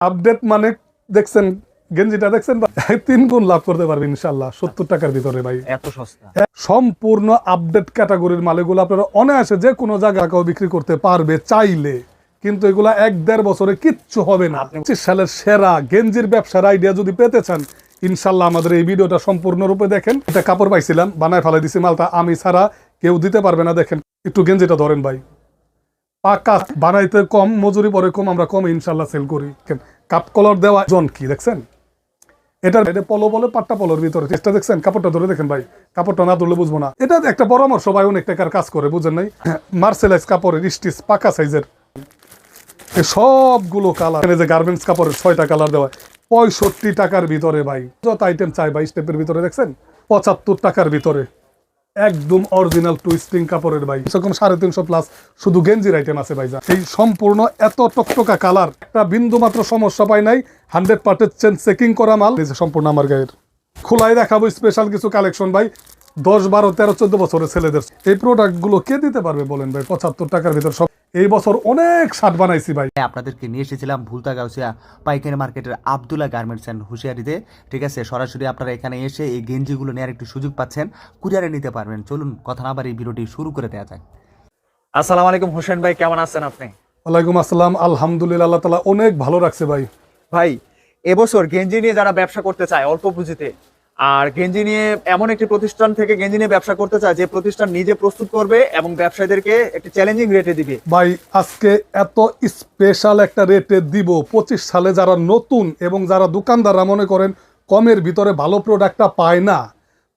Update মানে দেখছেন গেঞ্জিটা দেখছেন তিন গুণ লাভ করতে পারবে ইনশাল্লাহ সত্তর টাকার ভিতরে ভাই। এত সস্তা। সম্পূর্ণ আপডেট ক্যাটাগরির মালগুলো আপনারা অনায়াসে যে কোনো জায়গায় কেউ বিক্রি করতে পারবে চাইলে। কিন্তু এগুলা এক দেড় বছরে কিচ্ছু হবে না। পঁচিশ সালের সেরা গেঞ্জির ব্যবসার আইডিয়া যদি পেতে চান ইনশাল্লাহ আমাদের এই ভিডিওটা সম্পূর্ণরূপে দেখেন। এটা কাপড় পাইছিলাম বানায় ফেলে দিছি মালটা। আমি ছাড়া কেউ দিতে পারবে না দেখেন। একটু গেঞ্জিটা ধরেন ভাই। পাকা, বানাইতে কম, মজুরি পরে কম, আমরা কম ইনশাল্লাহ সেল করি। কাপ কলার দেওয়া জন কি, দেখছেন? এটা এটা পলো বলে, পাট্টা পলোর ভিতরে। চেষ্টা দেখছেন? কাপড়টা ধরে দেখেন ভাই। কাপড়টা না ধরলে বুঝব না। এটা একটা পরামর্শ, ভাই, অনেক টাকার কাজ করে, বুঝেন নাই? মার্সেলাইজ কাপড়ের স্টিচ পাকা সাইজের সবগুলো কালার যে গার্মেন্টস কাপড়ের ছয়টা কালার দেওয়া। পঁয়ষট্টি টাকার ভিতরে, ভাই। যত আইটেম চাই, ভাই স্টেপের ভিতরে, দেখছেন? পঁচাত্তর টাকার ভিতরে। একদম অরিজিনাল টুইস্টিং কাপড়ের ভাই। সেরকম সাড়ে তিনশো প্লাস শুধু গেঞ্জির আইটেম আছে ভাই যা। এই সম্পূর্ণ এত টকটকা কালার একটা বিন্দু মাত্র সমস্যা পাই নাই। হান্ড্রেড পার্টের চেন চেকিং করা মাল। এই সম্পূর্ণ আমার গায়ের। খোলাই দেখাবো স্পেশাল কিছু কালেকশন ভাই। দশ, বারো, তেরো, চোদ্দ বছরের ছেলেদের। এই প্রোডাক্টগুলো কে দিতে পারবে বলেন ভাই? পঁচাত্তর টাকার ভিতর সব এই বছর অনেক শার্ট বানাইছি ভাই। আপনাদেরকে নিয়ে এসেছিলাম ভুলতা গাউসিয়া পাইকারি মার্কেটের আবদুল্লাহ গার্মেন্টস অ্যান্ড হুঁশিয়ারিতে। ঠিক আছে সরাসরি আপনারা এখানে এসে এই গেঞ্জিগুলো নেওয়ার একটু সুযোগ পাচ্ছেন কুরিয়ারে নিতে পারবেন। চলুন কথা না এই ভিডিওটি শুরু করে দেওয়া যাক। আসসালামু আলাইকুম হোসেন ভাই কেমন আছেন আপনি? ওয়ালাইকুম আসসালাম আলহামদুলিল্লাহ আল্লাহ তালা অনেক ভালো রাখছে ভাই। ভাই এবছর গেঞ্জি নিয়ে যারা ব্যবসা করতে চায় অল্প পুঁজিতে আর গেঞ্জি নিয়ে এমন একটি প্রতিষ্ঠান থেকে গেঞ্জি নিয়ে ব্যবসা করতে চায় যে প্রতিষ্ঠান নিজে প্রস্তুত করবে এবং ব্যবসায়ীদেরকে একটি চ্যালেঞ্জিং রেটে দিবে। ভাই আজকে এত স্পেশাল একটা রেটে দিব পঁচিশ সালে যারা নতুন এবং যারা দোকানদাররা মনে করেন কমের ভিতরে ভালো প্রোডাক্টটা পায় না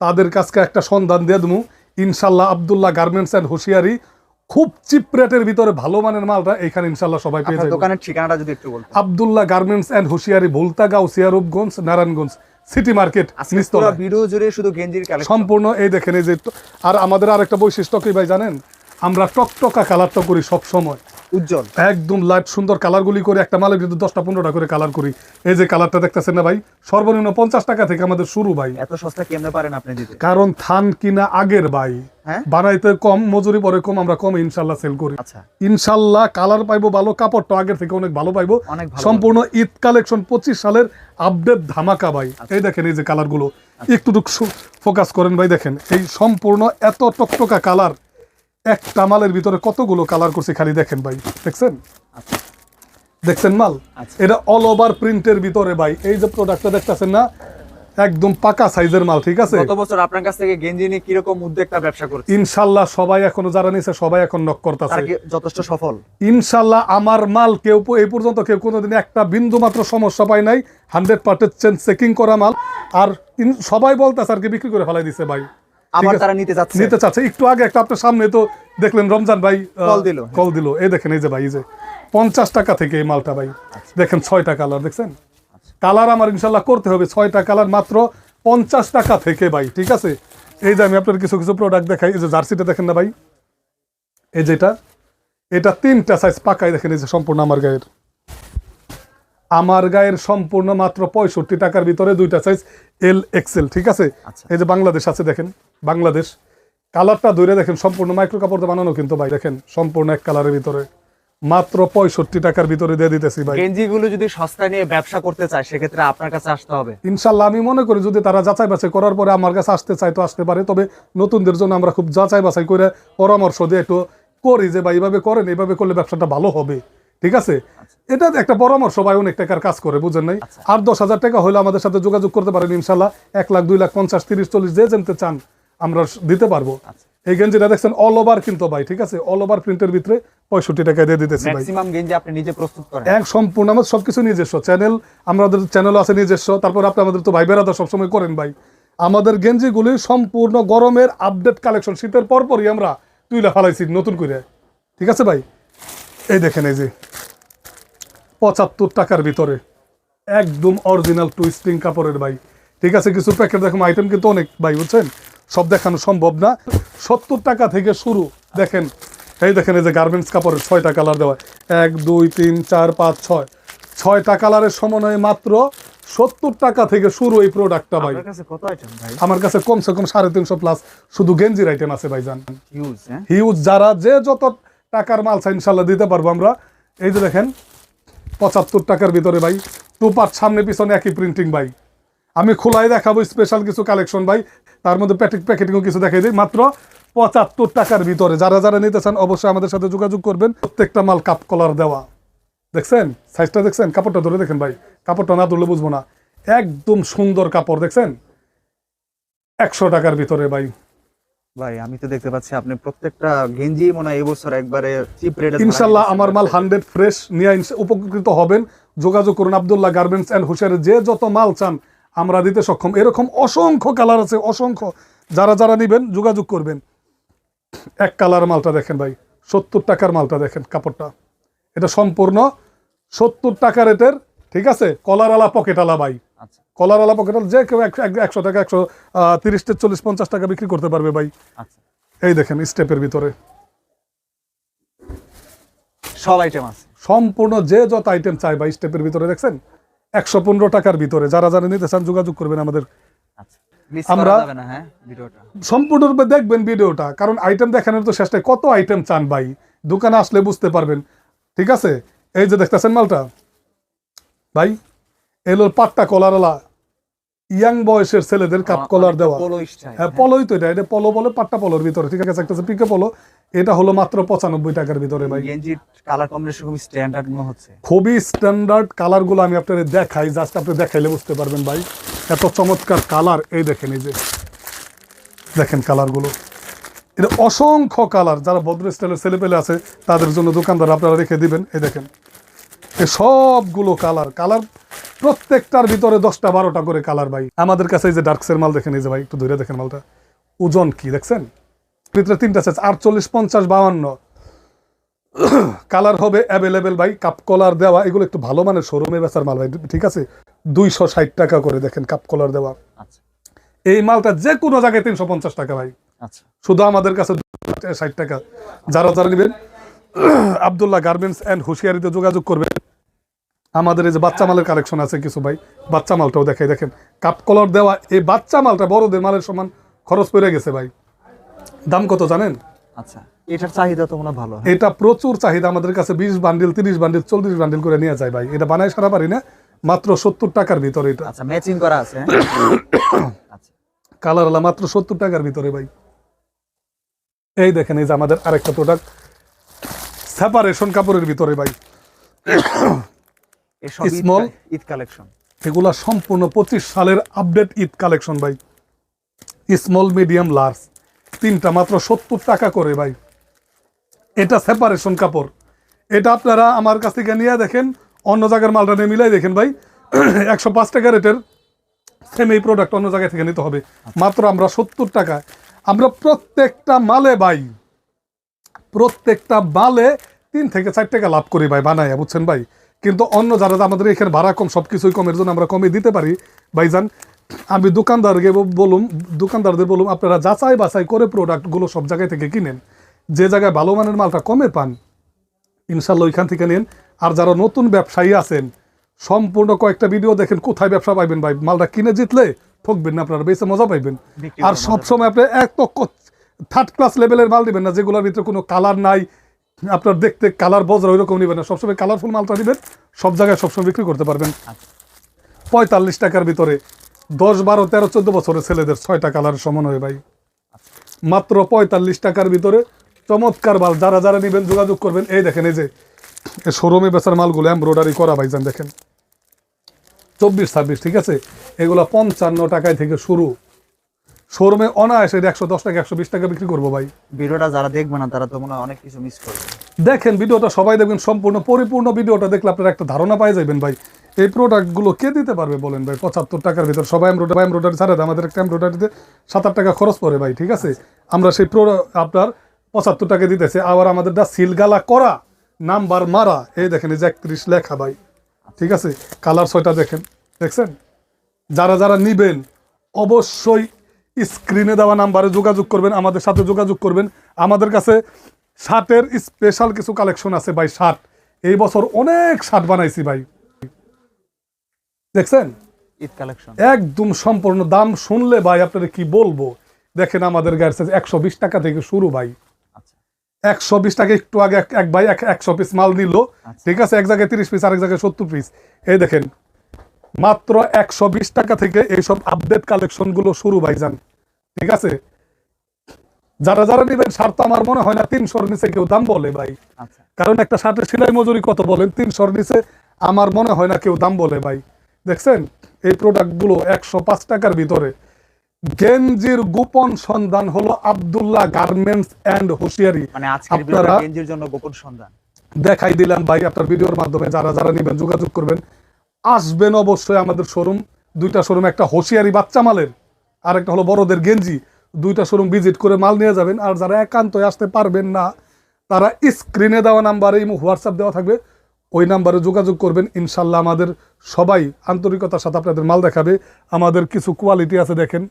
তাদের কাছকে একটা সন্ধান দিয়ে দেবো ইনশাল্লাহ আবদুল্লাহ গার্মেন্টস অ্যান্ড হুঁশিয়ারি খুব চিপ রেটের ভিতরে ভালো মানের মালটা এখানে ইনশাল্লাহ সবাই পেয়ে যাবে। দোকানের ঠিকানাটা যদি একটু বলতেন। আবদুল্লাহ গার্মেন্টস অ্যান্ড হুঁশিয়ারি ভুলতাগাঁও সিয়ারূপগঞ্জ নারায়ণগঞ্জ। সিটি মার্কেট ভিডিও জুড়ে শুধু গেঞ্জির কালেকশন সম্পূর্ণ এই দেখেন এই যে আর আমাদের আরেকটা বৈশিষ্ট্য কি ভাই জানেন? আমরা টকটকা তো করি সব সময় উজ্জ্বল। একদম লাইট সুন্দর কালারগুলি করে একটা মালের কিন্তু দশটা পনেরোটা করে কালার করি। এই যে কালারটা দেখতেছেন না ভাই? সর্বনিম্ন পঞ্চাশ টাকা থেকে আমাদের শুরু ভাই। এত সস্তা কেমনে পারেন আপনি দিতে? কারণ থান কিনা আগের ভাই। হ্যাঁ? বানাইতে কম মজুরি পরে কম আমরা কম ইনশাল্লাহ সেল করি। আচ্ছা। ইনশাল্লাহ কালার পাইবো ভালো কাপড়টা আগের থেকে অনেক ভালো পাইবো। সম্পূর্ণ ঈদ কালেকশন পঁচিশ সালের আপডেট ধামাকা ভাই। এই দেখেন এই যে কালারগুলো একটু ফোকাস করেন ভাই দেখেন। এই সম্পূর্ণ এত টকটকা কালার একটা মালের ভিতরে কতগুলো কালার করছে খালি দেখেন ভাই দেখছেন? আচ্ছা। দেখছেন মাল? আচ্ছা। এটা অল ওভার প্রিন্টের ভিতরে ভাই এই যে প্রোডাক্টটা দেখতেছেন না একদম পাকা সাইজের মাল ঠিক আছে? গত বছর আপনার কাছ থেকে গেঞ্জি নিয়ে কীরকম উদ্যোগটা ব্যবসা করছে ইনশাল্লাহ সবাই এখনও যারা নিছে সবাই এখন নক করতেছে। যথেষ্ট সফল? ইনশাল্লাহ আমার মাল কেউ এই পর্যন্ত কেউ কোনোদিন একটা বিন্দু মাত্র সমস্যা পায় নাই। হান্ড্রেড পার্সেন্ট চেকিং করা মাল। আর সবাই বলতেছে আর কি বিক্রি করে ফেলাই দিছে ভাই। আবার। তারা নিতে যাচ্ছে নিতে চাচ্ছে। একটু আগে একটা আপনার সামনে তো দেখলেন রমজান ভাই কল দিল। কল দিল। এই দেখেন এই যে ভাই এই যে পঞ্চাশ টাকা থেকে এই মালটা ভাই। দেখেন ছয়টা কালার দেখছেন? কালার আমার ইনশাল্লাহ করতে হবে। ছয়টা কালার মাত্র পঞ্চাশ টাকা থেকে ভাই ঠিক আছে? এই যে আমি আপনার কিছু কিছু প্রোডাক্ট দেখাই। এই যে জার্সিটা দেখেন না ভাই? এই যেটা এটা। তিনটা সাইজ পাকাই দেখেন এই যে সম্পূর্ণ আমার গায়ের। আমার গায়ের সম্পূর্ণ মাত্র পঁয়ষট্টি টাকার ভিতরে দুইটা সাইজ এল এক্সেল ঠিক আছে? আচ্ছা। এই যে বাংলাদেশ আছে দেখেন বাংলাদেশ। কালারটা ধরে দেখেন সম্পূর্ণ মাইক্রো কাপড় বানানো কিন্তু ভাই দেখেন সম্পূর্ণ এক কালারের ভিতরে। মাত্র পঁয়ষট্টি টাকার ভিতরে দিয়ে দিতেছি ভাই। গেঞ্জি গুলো যদি সস্তা নিয়ে ব্যবসা করতে চায় সেক্ষেত্রে আপনার কাছে আসতে হবে। ইনশাল্লাহ আমি মনে করি যদি তারা যাচাই বাছাই করার পরে আমার কাছে আসতে চায় তো আসতে পারে তবে নতুনদের জন্য আমরা খুব যাচাই বাছাই করে পরামর্শ দিয়ে একটু করি যে ভাই এইভাবে করেন এইভাবে করলে ব্যবসাটা ভালো হবে। ঠিক আছে? এটা একটা পরামর্শ ভাই অনেক টাকার কাজ করে বুঝেন নাই? আর দশ হাজার টাকা হলে আমাদের সাথে যোগাযোগ করতে পারেন ইনশাল্লাহ। এক লাখ দুই লাখ পঞ্চাশ তিরিশ চল্লিশ যে জানতে চান আমরা দিতে পারব। এই গেঞ্জিটা দেখছেন অল ওভার কিন্তু ভাই ঠিক আছে? অল ওভার প্রিন্টের ভিতরে পঁয়ষট্টি টাকা দিয়ে দিতেছি ভাই। ম্যাক্সিমাম গেঞ্জি আপনি নিজে প্রস্তুত করেন। এক সম্পূর্ণ আমাদের সবকিছু নিজস্ব। চ্যানেল আমাদের চ্যানেল আছে নিজস্ব। তারপর আপনি আমাদের তো ভাই বেড়াদা সবসময় করেন ভাই। আমাদের গেঞ্জিগুলি সম্পূর্ণ গরমের আপডেট কালেকশন শীতের পরপরই আমরা তুইলা ফালাইছি নতুন করে। ঠিক আছে ভাই? এই দেখেন এই যে পঁচাত্তর টাকার ভিতরে। একদম অরিজিনাল টুইস্টিং কাপড়ের ভাই। ঠিক আছে কিছু প্যাকেট দেখুন আইটেম কিন্তু অনেক ভাই বুঝছেন? সব দেখানো সম্ভব না। সত্তর টাকা থেকে শুরু দেখেন। এই দেখেন এই যে গার্মেন্টস কাপড়ের ছয়টা কালার দেওয়া। এক দুই তিন চার পাঁচ ছয়। ছয়টা কালারের সমন্বয়ে মাত্র সত্তর টাকা থেকে শুরু এই প্রোডাক্টটা ভাই। আমার কাছে কমসে কম সাড়ে তিনশো প্লাস শুধু গেঞ্জির আইটেম আছে ভাই জান হিউজ যারা যে যত টাকার মাল চাই, ইনশাল্লাহ দিতে পারব আমরা। এই যে দেখেন, পঁচাত্তর টাকার ভিতরে ভাই টু পার্ট সামনে পিছনে একই প্রিন্টিং ভাই। আমি খোলাই দেখাবো স্পেশাল কিছু কালেকশন ভাই, তার মধ্যে প্যাকেট প্যাকেটিংও কিছু দেখাই দিই। মাত্র পঁচাত্তর টাকার ভিতরে। যারা যারা নিতে চান অবশ্যই আমাদের সাথে যোগাযোগ করবেন। প্রত্যেকটা মাল কাপ কলার দেওয়া। দেখছেন? সাইজটা দেখছেন? কাপড়টা ধরে দেখেন ভাই। কাপড়টা না ধরলে বুঝব না। একদম সুন্দর কাপড়, দেখছেন? একশো টাকার ভিতরে ভাই। ভাই আমি তো দেখতে পাচ্ছি আপনি প্রত্যেকটা গেঞ্জি মনে হয় এবছর একবারে চিপ রেটে ইনশাল্লাহ আমার মাল হান্ড্রেড ফ্রেশ নিয়ে উপকৃত হবেন। যোগাযোগ করুন আবদুল্লাহ গার্মেন্টস অ্যান্ড হুশিয়ারে। যে যত মাল চান আমরা দিতে সক্ষম। এরকম অসংখ্য কালার আছে অসংখ্য। যারা যারা নিবেন যোগাযোগ করবেন। এক কালার মালটা দেখেন ভাই সত্তর টাকার মালটা দেখেন কাপড়টা। এটা সম্পূর্ণ সত্তর টাকা রেটের ঠিক আছে? কলারওয়ালা পকেটালা ভাই। কলারওয়ালা পকেটাল যে কেউ এক- এক- একশো টাকা একশো তিরিশ থেকে চল্লিশ পঞ্চাশ টাকা বিক্রি করতে পারবে ভাই। আচ্ছা। এই দেখেন স্টেপের ভিতরে। সব আইটেম আছে। সম্পূর্ণ যে যত আইটেম চাই বা স্টেপের ভিতরে দেখছেন? একশো পনেরো টাকার ভিতরে। যারা যারা নিতে চান যোগাযোগ করবেন আমাদের। আচ্ছা। আমরা- হ্যাঁ সম্পূর্ণরূপে দেখবেন ভিডিওটা কারণ আইটেম দেখানোর তো চেষ্টায় কত আইটেম চান ভাই? দোকানে আসলে বুঝতে পারবেন। ঠিক আছে? এই যে দেখতেছেন মালটা? ভাই এলো পাট্টা কলারওয়ালা ইয়াং বয়সের ছেলেদের কাপ কলার দেওয়া। হ্যাঁ পলোই তো এটা এটা পলো বলে পাট্টা পলোর ভিতরে ঠিক আছে? একটা পিকে পলো এটা হলো মাত্র পঁচানব্বই টাকার ভিতরে ভাই। কালার কম্বিনেশন খুব স্ট্যান্ডার্ড মনে হচ্ছে। খুবই স্ট্যান্ডার্ড কালারগুলো আমি আপনাদের দেখাই জাস্ট আপনি দেখাইলে বুঝতে পারবেন ভাই। এত চমৎকার কালার এই দেখেন এই যে। দেখেন কালারগুলো এটা অসংখ্য কালার যারা ভদ্র স্টাইলের ছেলে পেলে আছে তাদের জন্য দোকানদার আপনারা রেখে দিবেন এই দেখেন। সবগুলো কালার কালার প্রত্যেকটার ভিতরে দশটা বারোটা করে কালার ভাই। আমাদের কাছে এই যে ডার্কসের মাল দেখেন এই যে ভাই একটু ধরে দেখেন মালটা। ওজন কি দেখছেন? ভিতরে তিনটা সাইজ আটচল্লিশ পঞ্চাশ বাউান্ন কালার হবে অ্যাভেলেবেল ভাই কাপ কলার দেওয়া এগুলো একটু ভালো মানের শোরুমে বেচার মাল ভাই ঠিক আছে? দুইশো ষাট টাকা করে দেখেন কাপ কলার দেওয়া। আচ্ছা। এই মালটা যে কোনো জায়গায় তিনশো পঞ্চাশ টাকা ভাই। আচ্ছা। শুধু আমাদের কাছে ষাট টাকা। যারা যারা নেবেন আবদুল্লাহ গার্মেন্টস অ্যান্ড হুঁশিয়ারিতে যোগাযোগ করবেন। আমাদের এই যে বাচ্চা মালের কালেকশন আছে কিছু ভাই বাচ্চা মালটাও দেখাই দেখেন। কাপ কলার দেওয়া এই বাচ্চা মালটা বড়দের মালের সমান খরচ পড়ে গেছে ভাই। দাম কত জানেন? আচ্ছা এটার চাহিদা তো মনে ভালো? এটা প্রচুর চাহিদা আমাদের কাছে বিশ বান্ডিল তিরিশ বান্ডিল চল্লিশ বান্ডিল করে নিয়ে যায় ভাই। এটা বানায় সারা পারি না মাত্র সত্তর টাকার ভিতরে এটা। আচ্ছা ম্যাচিং করা আছে হ্যাঁ? আচ্ছা। কালার আলা মাত্র সত্তর টাকার ভিতরে ভাই। এই দেখেন এই যে আমাদের আরেকটা প্রোডাক্ট সেপারেশন কাপড়ের ভিতরে ভাই। Small? ঈদ কালেকশন। এগুলা সম্পূর্ণ পঁচিশ সালের আপডেট ঈদ কালেকশন ভাই। স্মল মিডিয়াম লার্জ তিনটা মাত্র সত্তর টাকা করে ভাই। এটা সেপারেশন কাপড়। এটা আপনারা আমার কাছ থেকে নিয়ে দেখেন অন্য জায়গার মালটা নিয়ে মিলাই দেখেন ভাই। একশো পাঁচ টাকা রেটের সেম এই প্রোডাক্ট অন্য জায়গা থেকে নিতে হবে। মাত্র আমরা সত্তর টাকা আমরা প্রত্যেকটা মালে ভাই প্রত্যেকটা বালে তিন থেকে চার টাকা লাভ করি ভাই বানায় বুঝছেন ভাই? কিন্তু অন্য যারা আমাদের এখানে ভাড়া কম সব কিছুই কমের জন্য আমরা কমে দিতে পারি। ভাইজান আমি দোকানদারকে বলুম দোকানদারদের বলুম আপনারা যাচাই বাছাই করে প্রোডাক্টগুলো সব জায়গায় থেকে কিনেন। যে জায়গায় ভালো মানের মালটা কমে পান ইনশাল্লাহ ওইখান থেকে নেন। আর যারা নতুন ব্যবসায়ী আছেন সম্পূর্ণ কয়েকটা ভিডিও দেখেন কোথায় ব্যবসা পাইবেন ভাই? মালটা কিনে জিতলে ঠকবেন না আপনারা বেশি মজা পাইবেন। আর সবসময় আপনি এক থার্ড ক্লাস লেভেলের মাল দিবেন না যেগুলোর ভিতরে কোনো কালার নাই আপনার দেখতে কালার বজ্র ওইরকম নেবেন না। সবসময় কালারফুল মালটা নেবেন সব জায়গায় সবসময় বিক্রি করতে পারবেন। আচ্ছা। পঁয়তাল্লিশ টাকার ভিতরে দশ বারো তেরো চোদ্দ বছরের ছেলেদের ছয়টা কালার সমন্বয় ভাই। মাত্র পঁয়তাল্লিশ টাকার ভিতরে চমৎকার মাল যারা যারা নেবেন যোগাযোগ করবেন। এই দেখেন এই যে শোরুমে বেচার মালগুলো এমব্রয়ডারি করা ভাইজান দেখেন। চব্বিশ ছাব্বিশ ঠিক আছে? এগুলো পঞ্চান্ন টাকায় থেকে শুরু। শোরুমে অনায়াসে একশো দশ টাকা একশো বিশ টাকা বিক্রি করব ভাই। ভিডিওটা যারা দেখবে না তারা তো মনে অনেক কিছু মিস করবে। দেখেন ভিডিওটা সবাই দেখবেন সম্পূর্ণ পরিপূর্ণ ভিডিওটা দেখলে আপনারা একটা ধারণা পাই যাবেন ভাই। এই প্রোডাক্টগুলো কে দিতে পারবে বলেন ভাই? পঁচাত্তর টাকার ভিতর সবাই এমব্রয়ডারি এমব্রয়ডারি ছাড়া আমাদের একটা এমব্রয়ডারিতে সাত আট টাকা খরচ পড়ে ভাই ঠিক আছে? আমরা সেই প্রো আপনার পঁচাত্তর টাকা দিতেছে আবার আমাদেরটা সিলগালা করা নাম্বার মারা এই দেখেন এই যে একত্রিশ লেখা ভাই ঠিক আছে? কালার ছয়টা দেখেন দেখছেন? যারা যারা নিবেন অবশ্যই স্ক্রিনে দেওয়া নাম্বারে যোগাযোগ করবেন আমাদের সাথে যোগাযোগ করবেন। আমাদের কাছে শার্টের স্পেশাল কিছু কালেকশন আছে ভাই শার্ট। এই বছর অনেক শার্ট বানাইছি ভাই। দেখছেন? একদম সম্পূর্ণ দাম শুনলে ভাই আপনাদের কি বলব? দেখেন আমাদের গায়ের সাইজ একশো বিশ টাকা থেকে শুরু ভাই। আচ্ছা। একশো বিশ টাকা একটু আগে এক- ভাই এক- একশো পিস মাল নিল। আচ্ছা। ঠিক আছে এক জায়গায় তিরিশ পিস আরেক জায়গায় সত্তর পিস এই দেখেন মাত্র একশো বিশ টাকা থেকে এইসব আপডেট কালেকশনগুলো শুরু ভাইজান। ঠিক আছে? যারা যারা নেবেন শার্ট তো আমার মনে হয় না তিনশোর নিচে কেউ দাম বলে ভাই। আচ্ছা। কারণ একটা শার্টের সেলাই মজুরি কত বলেন? তিনশোর নিচে আমার মনে হয় না কেউ দাম বলে ভাই। দেখছেন? এই প্রোডাক্টগুলো একশো পাঁচ টাকার ভিতরে। গেঞ্জির গোপন সন্ধান হলো আব্দুল্লাহ গার্মেন্টস অ্যান্ড হুঁশিয়ারি। মানে আপনারা- গেঞ্জির জন্য গোপন সন্ধান। দেখাই দিলাম ভাই আপনার ভিডিওর মাধ্যমে। যারা যারা নেবেন যোগাযোগ করবেন। আসবেন অবশ্যই আমাদের শোরুম। দুইটা শোরুম, একটা হোশিয়ারি বাচ্চা মালের, আর একটা হলো বড়দের গেঞ্জি। দুইটা শোরুম ভিজিট করে মাল নিয়ে যাবেন, আর যারা একান্তই আসতে পারবেন না, তারা স্ক্রিনে দেওয়া নাম্বারে হোয়াটসঅ্যাপ দেওয়া থাকবে। ওই নাম্বারে যোগাযোগ করবেন, ইনশাল্লাহ আমাদের সবাই আন্তরিকতার সাথে আপনাদের মাল দেখাবে। আমাদের কিছু কোয়ালিটি আছে, দেখেন।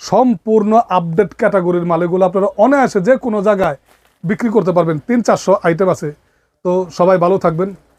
সম্পূর্ণ আপডেট ক্যাটাগরির মাল, এগুলো আপনারা অনায়াসে যে কোনো জায়গায় বিক্রি করতে পারবেন। তিন, চারশো আইটেম আছে। তো সবাই ভালো থাকবেন।